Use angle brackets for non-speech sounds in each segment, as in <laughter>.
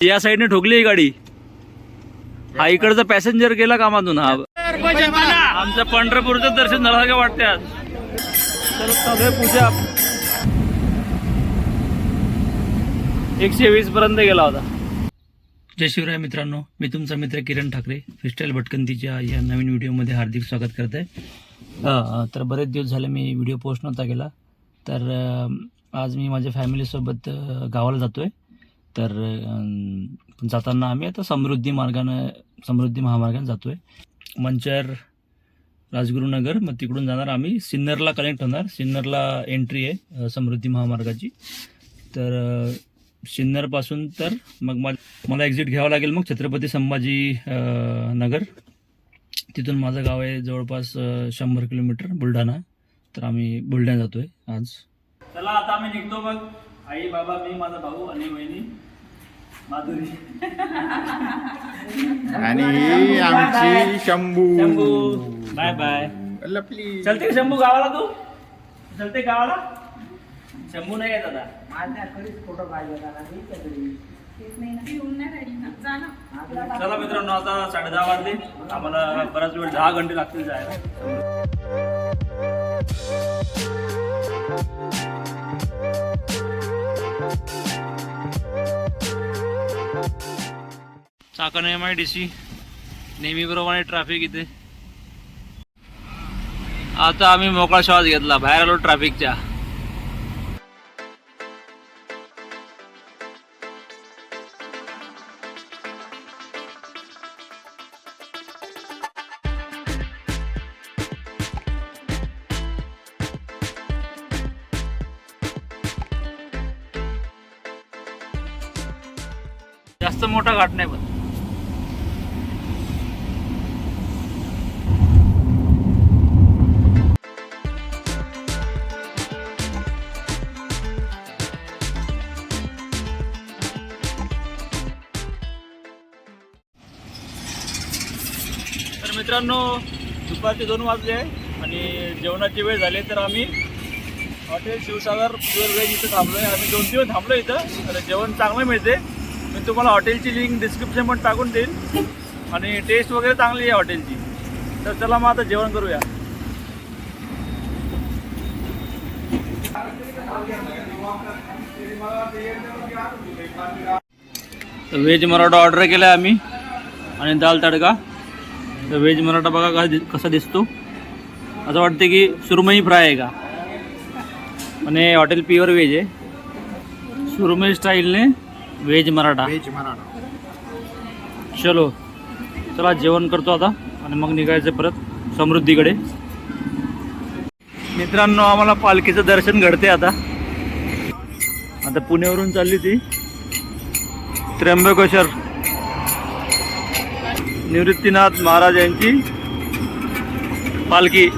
या साईडने ठोकली ही गाडी. हा इकडचा पॅसेंजर गेला कामातून हा. आमचं पंढरपूरचं दर्शन झालं वाटते आज. तर पूजा. एकशे वीस पर्यंत गेला होता. जय शिवराय मित्रांनो मी तुमचा मित्र किरण ठाकरे फ्रीस्टाईल भटकंतीच्या या नवीन व्हिडिओमध्ये हार्दिक स्वागत करत आहे. तर बरेच दिवस झाले मी व्हिडिओ पोस्ट नव्हता केला. तर आज मी माझ्या फॅमिलीसोबत गावाला जातो आहे तर जाताना आम्ही आता समृद्धी मार्गानं समृद्धी महामार्गाने जातो आहे मंचर राजगुरुनगर मग तिकडून जाणार आम्ही. सिन्नरला कनेक्ट होणार. सिन्नरला एंट्री आहे समृद्धी महामार्गाची. तर सिन्नरपासून तर मग मा- मला एक्झिट घ्यावं लागेल मग छत्रपती संभाजी नगर. तिथून माझं गाव आहे जवळपास शंभर किलोमीटर बुलढाणा. तर आम्ही बुलढाणा जातोय आज. चला आता आम्ही निघतो मग. आई बाबा मी माझा भाऊ आणि वहिनी माधुरी. आणि ही आमची शंभू. शंभू. Bye bye. लपली. चलते का शंभू गावाला तू? चलते गावाला? शंभू नाही येत आता. चला मित्रांनो आता साडे दहा वाजले. आम्हाला बराच वेळ दहा घंटे लागतील जायला. Chakan M I D C नेहमीप्रमाणे ट्रॅफिक इथे. आता आम्ही मोकळा श्वास घेतला बाहेर आलो ट्रॅफिकच्या जास्त मोठा घाट नाही पण. तर मित्रांनो दुपारचे दोन वाजले आहे आणि जेवणाची वेळ झाली तर आम्ही हॉटेल शिवसागर प्युअर व्हेज इथं थांबलो आहे आम्ही दोन दिवस थांबलो इथं तर जेवण चांगलं मिळते मी तुम्हाला हॉटेलची लिंक डिस्क्रिप्शन पण टाकून देईन. आणि टेस्ट वगैरे चांगली आहे हॉटेलची. तर चला मग आता जेवण करूया. व्हेज मराठा ऑर्डर केला आहे आम्ही आणि दाल तडका. तर व्हेज मराठा बघा कसा कसा दिसतो. असं वाटतं की सुरमई फ्राय आहे का? आणि हॉटेल प्युअर व्हेज आहे. सुरमई स्टाईलने व्हेज मराठा. व्हेज मराठा. चलो चला जेवण करतो आता आणि मग निघायचं परत समृद्धीकडे. मित्रांनो आम्हाला पालखीचं दर्शन घडते आता. आता पुण्यावरून चालली ती. त्र्यंबकेश्वर. निवृत्तीनाथ महाराज यांची पालखी.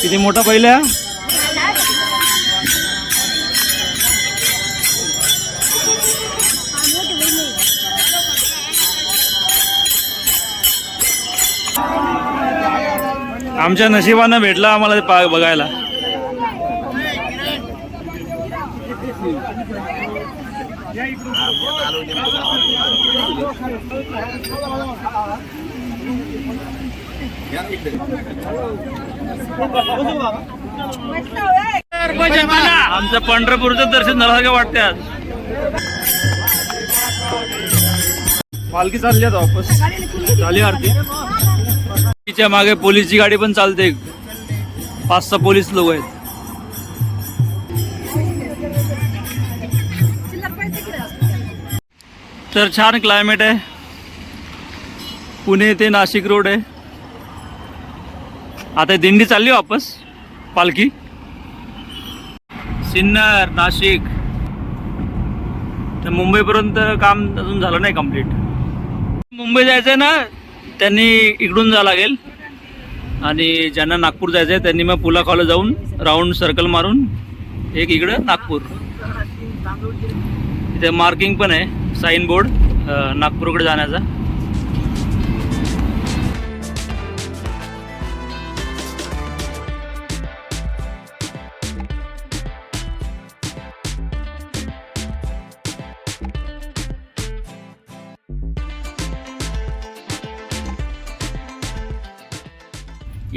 किती मोठा पहिल्या? आमच्या नशिबानं भेटला आम्हाला ते बघायला. आमचं पंढरपूरचं दर्शन झाल्यासारखं वाटते आज. पालखी चालली आता वापस. झाली आरती. तिच्यामागे पोलीसची गाडी पण चालते. पाच सहा पोलीस लोक आहेत. तर छान क्लायमेट आहे. पुणे ते नाशिक रोड आहे. आता दिंडी चालली वापस. पालखी. सिन्नर नाशिक. तर मुंबईपर्यंत काम अजून झालं नाही कंप्लीट मुंबई जायचं आहे ना? त्यांनी इकडून जावं लागेल. आणि ज्यांना नागपूर जायचं आहे त्यांनी मग पुला पुलाखाला जाऊन राऊंड सर्कल मारून एक इकडं नागपूर. इथे मार्किंग पण आहे साईन बोर्ड नागपूरकडे जाण्याचा.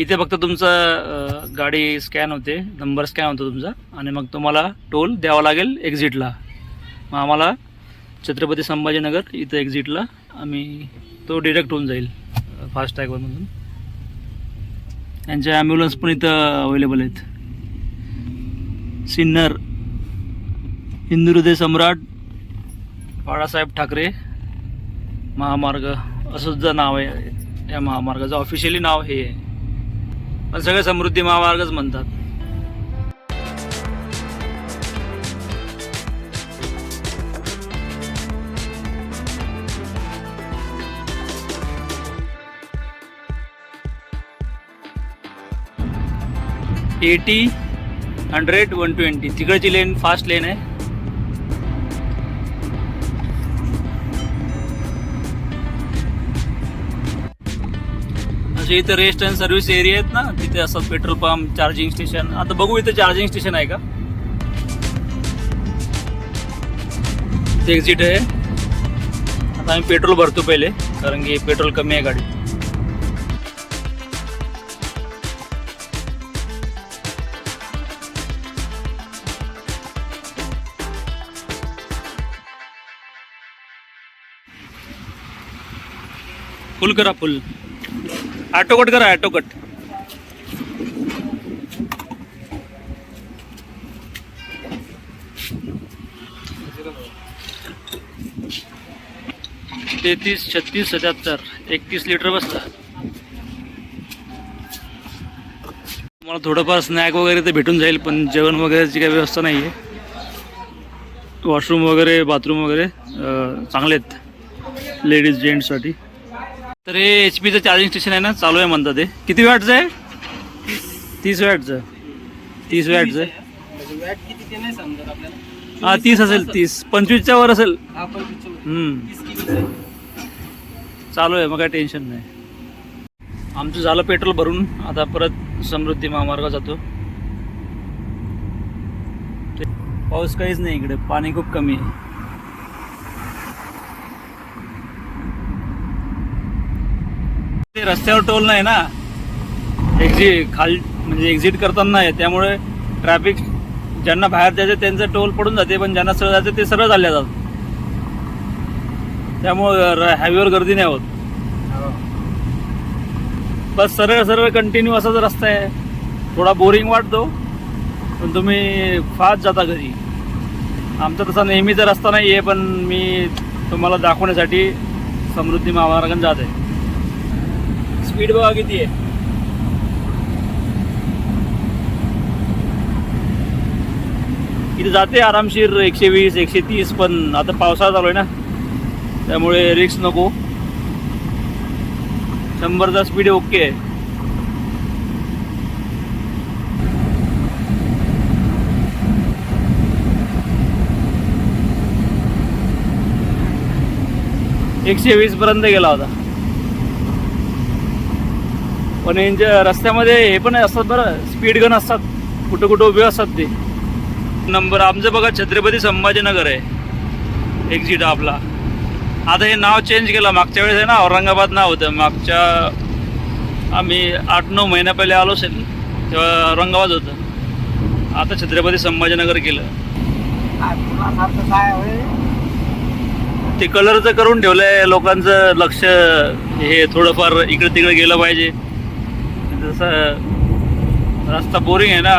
इथे फक्त तुमचं गाडी स्कॅन होते नंबर स्कॅन होतो तुमचा. आणि मग तुम्हाला टोल द्यावा लागेल एक्झिटला मग आम्हाला छत्रपती संभाजीनगर इथं एक्झिटला आम्ही तो डिरेक्ट होऊन जाईल फास्टॅगवरमधून त्यांच्या ॲम्ब्युलन्स पण इथं अवेलेबल आहेत. सिन्नर हिंदू हृदय सम्राट बाळासाहेब ठाकरे महामार्ग असं सुद्धा नाव आहे या महामार्गाचं. ऑफिशियली नाव हे आहे. पण सगळे समृद्धी महामार्गच म्हणतात. Eighty hundred one twenty. तिकडची लेन फास्ट लेन आहे. असे इथं रेस्ट अँड सर्व्हिस एरिया आहेत ना तिथे असतात पेट्रोल पंप चार्जिंग स्टेशन आता बघू इथं चार्जिंग स्टेशन आहे का? एक्झिट आहे. आता आम्ही पेट्रोल भरतो पहिले कारण की पेट्रोल कमी आहे गाडी फुल करा फुल. ऑटो कट करा ऑटो कट तेहतीस छत्तीस सत्याहत्तर. एकतीस लिटर बसतात तुम्हाला थोडंफार स्नॅक वगैरे तर भेटून जाईल पण जेवण वगैरेची काही व्यवस्था नाही आहे वॉशरूम वगैरे बाथरूम वगैरे चांगले आहेत. लेडीज जेंट्ससाठी तर हे एच पीचं चार्जिंग स्टेशन आहे ना चालू आहे म्हणतात ते. किती वॅटचं आहे? तीस वॅटचं तीस वॅटचं आपल्याला. हा तीस असेल तीस पंचवीसच्या वर असेल. हा. चालू आहे मग काय टेन्शन नाही. आमचं झालं पेट्रोल भरून. आता परत समृद्धी महामार्ग जातो. पाऊस काहीच नाही इकडे. पाणी खूप कमी आहे. ते रस्त्यावर टोल नाही ना. एक्झिट खाल म्हणजे एक्झिट करताना आहे त्यामुळे ट्रॅफिक ज्यांना बाहेर जायचं त्यांचं टोल पडून जाते पण ज्यांना सरळ जायचं ते सरळ चालले जातात. त्यामुळं हायवेवर गर्दी नाही होत. बस सरळ सरळ कंटिन्यू असाच रस्ता आहे. थोडा बोरिंग वाटतो पण तुम्ही फास्ट जाता घरी. आमचा तसा नेहमीचा रस्ता नाही आहे पण मी तुम्हाला दाखवण्यासाठी समृद्धी महामार्गाने जात आहे. स्पीड बघा किती आहे. इथे जाते आरामशीर एकशे वीस एकशे तीस पण आता पावसाळा चालू आहे ना. त्यामुळे रिक्स नको. शंभरचा स्पीड ओके आहे. एकशे वीस पर्यंत गेला होता. पण यांच्या रस्त्यामध्ये हे पण असतात बरं स्पीड गन असतात. कुठं कुठं उभे असतात ते. नंबर आमचं बघा छत्रपती संभाजीनगर आहे. एक्झिट आपला. आता हे नाव चेंज केलं. मागच्या वेळेस आहे ना औरंगाबाद नाव होतं. मागच्या आम्ही आठ नऊ महिन्या पहिले आलो असेल तेव्हा औरंगाबाद होतं. आता छत्रपती संभाजीनगर केलं. काय ते कलरचं करून ठेवलंय लोकांचं लक्ष हे थोडंफार इकडे तिकडे गेलं पाहिजे. जसं रस्ता बोरिंग आहे ना?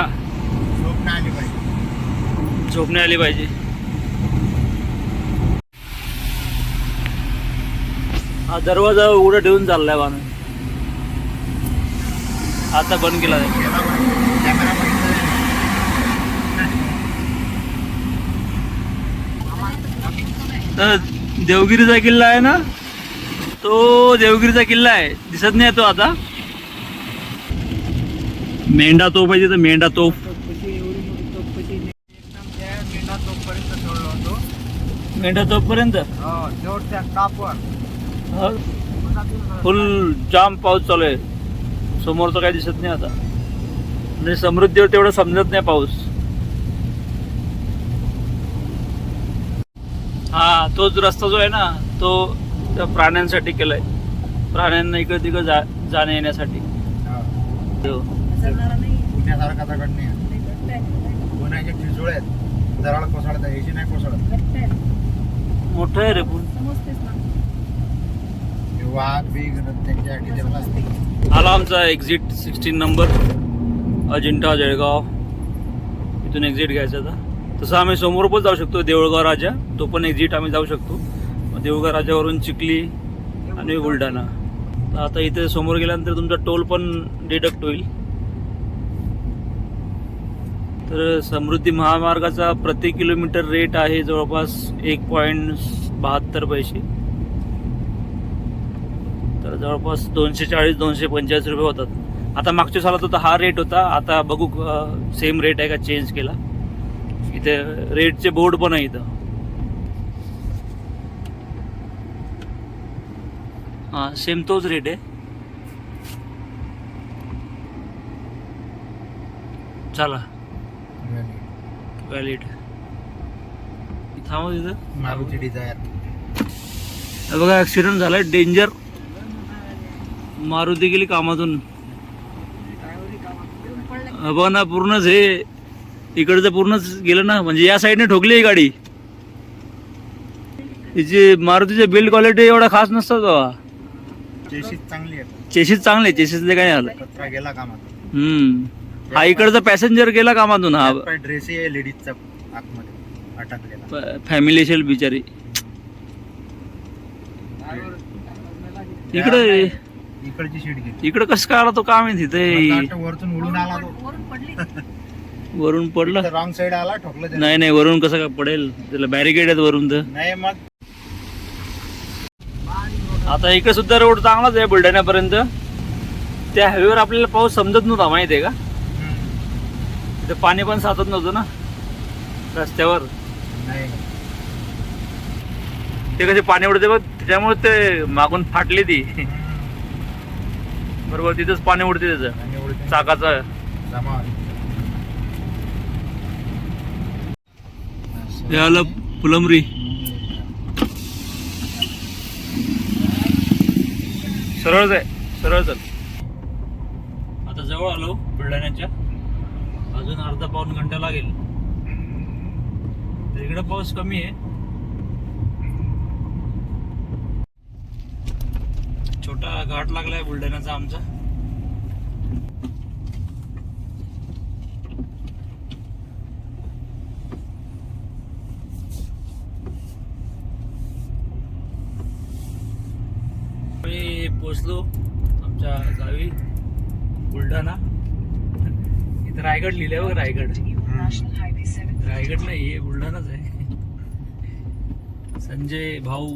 झोप नाही आली पाहिजे. झोपणे आली पाहिजे. हा दरवाजा उघडं ठेवून चाललाय वाहन आता बंद केला नाही. तर देवगिरीचा किल्ला आहे ना? तो देवगिरीचा किल्ला आहे. दिसत नाही तो आता. मेंढा तोप आहे तिथं मेंढा त्या मेंढा तोपर्यंत सोडलं मेंढा तोपर्यंत हो. शेवटच्या कापवर फुल जाम पाऊस चालू आहे. समोरचं काही दिसत नाही आता. म्हणजे समृद्धीवर तेवढं समजत नाही पाऊस. हा तोच रस्ता जो आहे ना तो त्या प्राण्यांसाठी केलाय. प्राण्यांना इकडे तिकडे जा जाण्या येण्यासाठी. दगड नाही ठिसूळ आहेत. जराळ कोसळत आहे नाही कोसळत. मोठं आहे रे पण वाघ बीग असते. आला आमचा exit sixteen number Ajintha Jalgaon. इथून एक्झिट घ्यायचा आता. तसं आम्ही समोर पण जाऊ शकतो देऊळगाव राजा. तो पण एक्झिट आम्ही जाऊ शकतो. देऊळगाव राजावरून चिखली आणि बुलढाणा. तर आता इथे समोर गेल्यानंतर तुमचा टोल पण डिडक्ट होईल. तर समृद्धी महामार्गाचा प्रति किलोमीटर रेट आहे जवळपास एक पॉईंट बहात्तर पैसे. तर जवळपास दोनशे चाळीस दोनशे पंचेचाळीस रुपये होतात. आता मागच्या सालात होता हा रेट होता. आता बघू सेम रेट आहे का चेंज केला. इथे रेटचे बोर्ड पण आहे इथं. हां सेम तोच रेट आहे. चला. व्हॅलिड थांबा तिथं. मारुती डिझायर. बघा ऍक्सिडेंट झालाय डेंजर मारुती गेली कामातून. बघा ना पूर्णच हे. इकडचं पूर्णच गेलं ना म्हणजे या साईडने ठोकली ही गाडी. तिची मारुतीचे बिल्ड क्वालिटी एवढा खास नसतात बाबा चेशीत चांगली आहे. चेशीस चांगले चेशीसले काय झालं. गेला कामात हम्म. हा इकडचा पॅसेंजर गेला कामातून हा. ड्रेसही आहे लेडीजचा आतमध्ये अटकलेला. फॅमिली असेल बिचारी. इकडे इकडची शीट गेली इकडं कसं काय आला तो काम आहे तिथे? वरतून उडून आला तो. <laughs> वरून पडलं? रॉंग साइड आला ठोकलं त्याला. नाही नाही वरून कसं काय पडेल? त्याला बॅरिकेड आहेत वरून तर. नाही मग आता इकडे सुद्धा रोड चांगलाच आहे बुलढाण्यापर्यंत. त्या हायवेवर आपल्याला पाऊस समजत नव्हता माहिती आहे का? तिथे पाणी पण साचत नव्हतं ना? रस्त्यावर. नाही. ते कसे पाणी उडते बघ त्याच्यामुळे ते मागून फाटली ती. बरोबर तिथंच पाणी उडते त्याचं. चाकाचं. फुलंबरी. सरळच आहे सरळ चल. आता जवळ आलो बुलढाण्याच्या. अजून अर्धा पाऊन घंटा लागेल. तर इकडे पाऊस कमी आहे. छोटा घाट लागलाय बुलढाण्याचा आमचा. मी पोचलो आमच्या गावी बुलढाणा. रायगड लिहिलंय बघ रायगड. रायगड नाही हे बुलढाणाच आहे. संजय भाऊ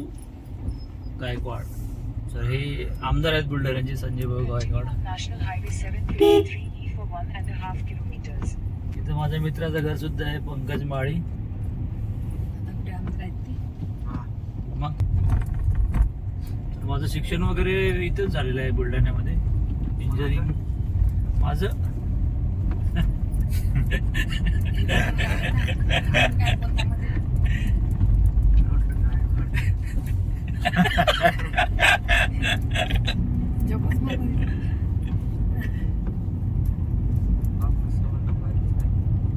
गायकवाड. तर हे आमदार आहेत बुलढाण्याचे संजय भाऊ Gaikwad. National Highway 733 for one and a half kilometers. इथं माझ्या मित्राचं घर सुद्धा आहे पंकज माळी. माझं शिक्षण वगैरे इथंच झालेलं आहे बुलढाण्यामध्ये. इंजिनिअरिंग माझं? Yo, pues,